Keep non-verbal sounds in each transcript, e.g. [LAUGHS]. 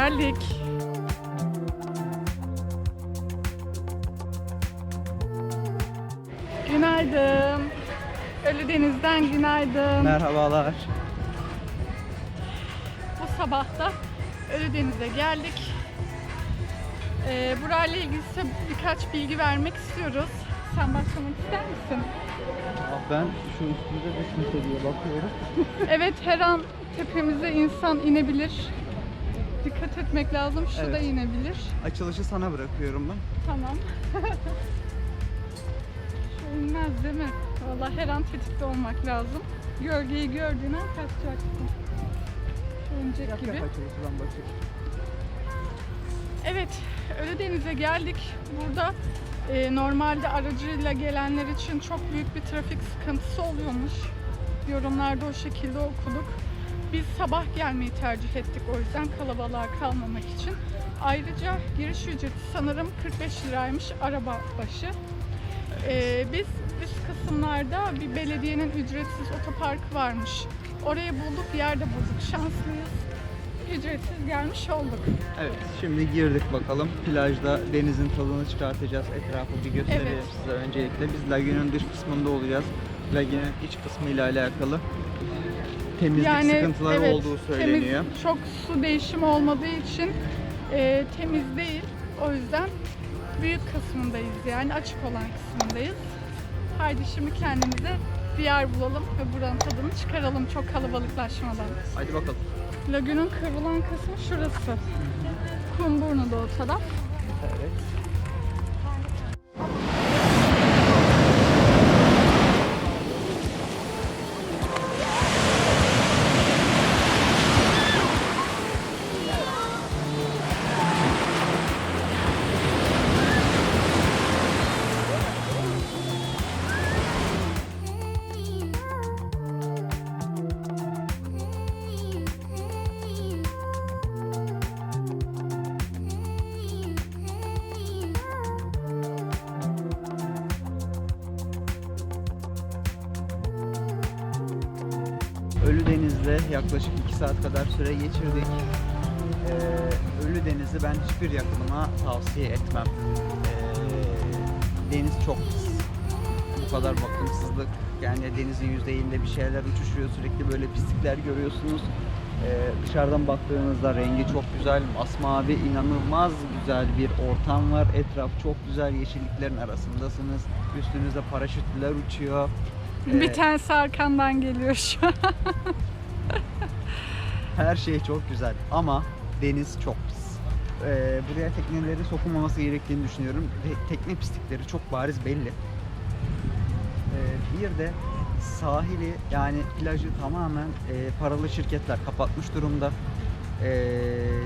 geldik. Günaydın. Ölüdeniz'den günaydın. Merhabalar. Bu sabah da Ölüdeniz'e geldik. Ee, burayla ilgili size birkaç bilgi vermek istiyoruz. Sen başlamak ister misin? Ben şu de kimse diye bakıyorum. Evet her an tepemize insan inebilir. Dikkat etmek lazım. Şu da Evet. inebilir. Açılışı sana bırakıyorum ben. Tamam. [LAUGHS] Şu inmez değil mi? Vallahi her an tetikte olmak lazım. Gölgeyi gördüğün an kaçacaksın. Yap gibi. yap açılışı ben bakayım. Evet, Ölüdeniz'e geldik. Burada e, normalde aracıyla gelenler için çok büyük bir trafik sıkıntısı oluyormuş. Yorumlarda o şekilde okuduk. Biz sabah gelmeyi tercih ettik o yüzden kalabalığa kalmamak için. Ayrıca giriş ücreti sanırım 45 liraymış araba başı. E, biz üst kısımlarda bir belediyenin ücretsiz otoparkı varmış. Orayı bulduk, yerde bulduk. Şanslıyız. Ücretsiz gelmiş olduk. Evet şimdi girdik bakalım. Plajda denizin tadını çıkartacağız. Etrafı bir gösterelim Evet. size öncelikle. Biz lagunun dış kısmında olacağız. Lagunun iç kısmıyla alakalı temizlik sıkıntıları evet, olduğu söyleniyor. Temiz, çok su değişimi olmadığı için e, temiz değil. O yüzden büyük kısmındayız yani açık olan kısmındayız. Haydi şimdi kendimize bir yer bulalım ve buranın tadını çıkaralım çok kalabalıklaşmadan. Hadi bakalım. Lagünün kıvrılan kısmı şurası. Kumburnu'da o taraf. Evet. Ölüdeniz'de yaklaşık 2 saat kadar süre geçirdik. Ee, Ölüdeniz'i ben hiçbir yakınıma tavsiye etmem. Ee, deniz çok pis. Bu kadar bakımsızlık. Yani denizin yüzeyinde bir şeyler uçuşuyor. Sürekli böyle pislikler görüyorsunuz. Ee, dışarıdan baktığınızda rengi çok güzel. Masmavi, inanılmaz güzel bir ortam var. Etraf çok güzel. Yeşilliklerin arasındasınız. Üstünüzde paraşütler uçuyor. Bir Ee, tanesi arkandan geliyor şu an. [LAUGHS] Her şey çok güzel ama deniz çok pis. Ee, buraya tekneleri sokulmaması gerektiğini düşünüyorum. Ve tekne pislikleri çok bariz belli. Ee, bir de sahili yani plajı tamamen e, paralı şirketler kapatmış durumda. Ee,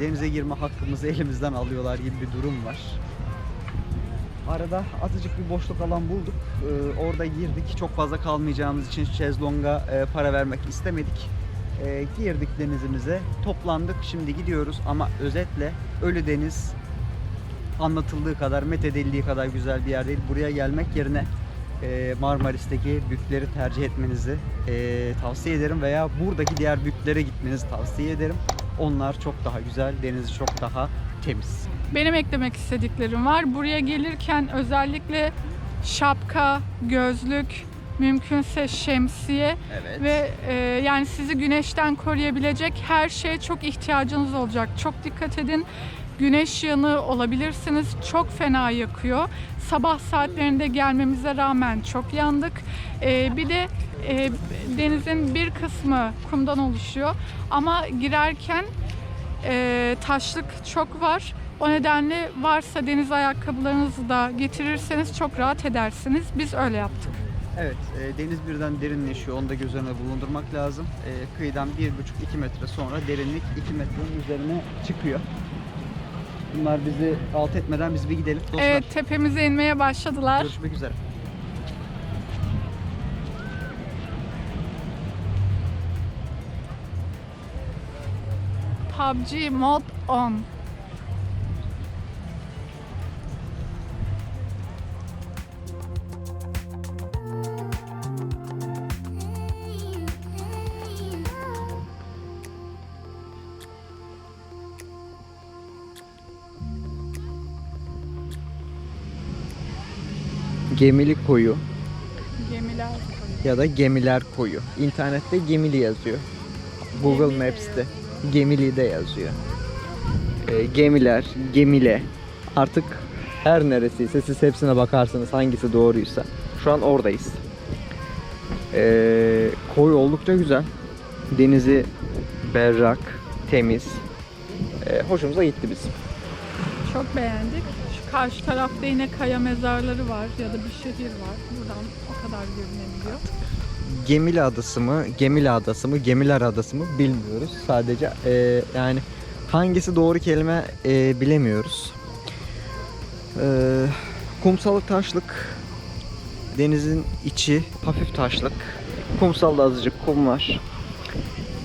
denize girme hakkımızı [LAUGHS] elimizden alıyorlar gibi bir durum var. Arada azıcık bir boşluk alan bulduk. Ee, orada girdik. Çok fazla kalmayacağımız için şezlonga e, para vermek istemedik. Ee, girdik denizimize. Toplandık. Şimdi gidiyoruz ama özetle Ölüdeniz anlatıldığı kadar, methedildiği kadar güzel bir yer değil. Buraya gelmek yerine e, Marmaris'teki bükleri tercih etmenizi e, tavsiye ederim veya buradaki diğer büklere gitmenizi tavsiye ederim. Onlar çok daha güzel, denizi çok daha temiz. Benim eklemek istediklerim var. Buraya gelirken özellikle şapka, gözlük, mümkünse şemsiye Evet. ve e, yani sizi güneşten koruyabilecek her şeye çok ihtiyacınız olacak. Çok dikkat edin. Güneş yanığı olabilirsiniz. Çok fena yakıyor. Sabah saatlerinde gelmemize rağmen çok yandık. E, bir de e, denizin bir kısmı kumdan oluşuyor. Ama girerken e, taşlık çok var. O nedenle varsa deniz ayakkabılarınızı da getirirseniz çok rahat edersiniz. Biz öyle yaptık. Evet, e, deniz birden derinleşiyor. Onu da göz önüne bulundurmak lazım. E, kıyıdan 1,5-2 metre sonra derinlik 2 metrenin üzerine çıkıyor. Bunlar bizi alt etmeden biz bir gidelim. Dostlar, Evet tepemize inmeye başladılar. görüşmek üzere. PUBG mod on. Gemili Koyu Gemiler koyu. ya da Gemiler Koyu. İnternette Gemili yazıyor. Google Gemili Maps'te Gemili de yazıyor. Ee, gemiler, Gemile. Artık her neresiyse siz hepsine bakarsınız hangisi doğruysa. Şu an oradayız. Ee, koy oldukça güzel. Denizi berrak, temiz. Ee, hoşumuza gitti bizim. Çok beğendik. Karşı tarafta yine kaya mezarları var ya da bir şehir var. Buradan o kadar görünebiliyor. Gemili Adası mı, Gemili Adası mı, Gemiler Adası mı bilmiyoruz. Sadece e, yani hangisi doğru kelime e, bilemiyoruz. E, kumsalı taşlık, denizin içi hafif taşlık. Kumsalda azıcık kum var.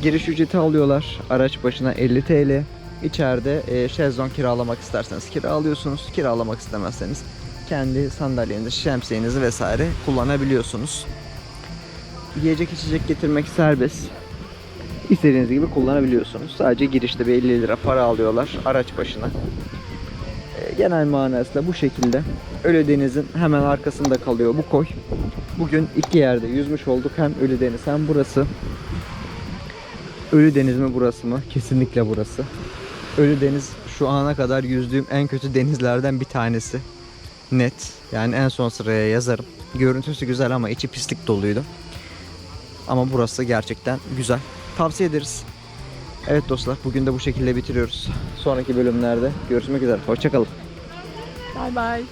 Giriş ücreti alıyorlar. Araç başına 50 TL. İçeride e, şezlong kiralamak isterseniz kiralıyorsunuz. Kiralamak istemezseniz kendi sandalyenizi, şemsiyenizi vesaire kullanabiliyorsunuz. Yiyecek içecek getirmek serbest. İstediğiniz gibi kullanabiliyorsunuz. Sadece girişte bir 50 lira para alıyorlar araç başına. E, genel manasıyla bu şekilde. Ölüdeniz'in hemen arkasında kalıyor bu koy. Bugün iki yerde yüzmüş olduk. Hem Ölüdeniz hem burası. Ölüdeniz mi burası mı? Kesinlikle burası. Ölüdeniz şu ana kadar yüzdüğüm en kötü denizlerden bir tanesi. Net. Yani en son sıraya yazarım. Görüntüsü güzel ama içi pislik doluydu. Ama burası gerçekten güzel. Tavsiye ederiz. Evet dostlar bugün de bu şekilde bitiriyoruz. Sonraki bölümlerde görüşmek üzere. Hoşçakalın. Bay bay.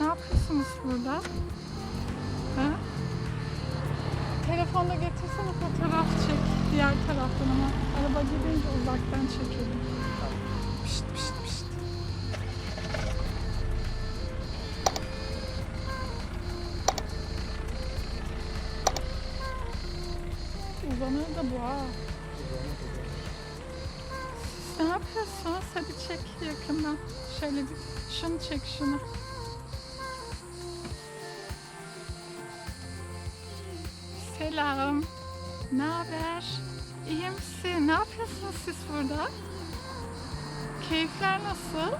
Ne yapıyorsunuz burada? Ha? Telefonda getirsene fotoğraf çek diğer taraftan ama araba gidince uzaktan çekelim. Pişt pişt pişt. Uzanır da bu ha. Siz ne yapıyorsunuz? Hadi çek yakından. Şöyle bir şunu çek şunu. Selam. Ne haber? İyi misin? Ne yapıyorsunuz siz burada? Keyifler nasıl?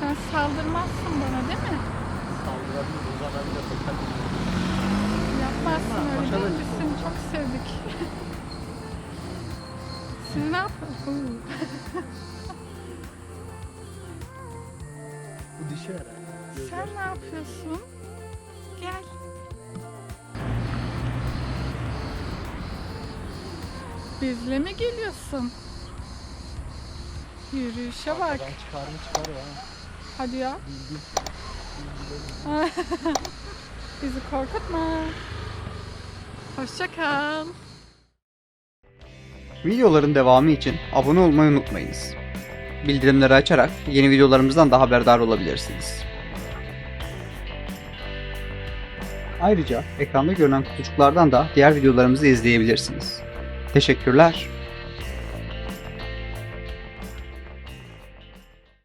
Sen saldırmazsın bana değil mi? Yapmazsın öyle değil mi? Seni çok sevdik. Siz ne yapıyorsunuz? Bu dişi herhalde. Sen ne yapıyorsun? Bizle mi geliyorsun? Yürüyüşe bak. Arkadan çıkar mı çıkar ya. Hadi ya. [LAUGHS] Bizi korkutma. Hoşça kal. Videoların devamı için abone olmayı unutmayınız. Bildirimleri açarak yeni videolarımızdan da haberdar olabilirsiniz. Ayrıca ekranda görünen kutucuklardan da diğer videolarımızı izleyebilirsiniz. Teşekkürler.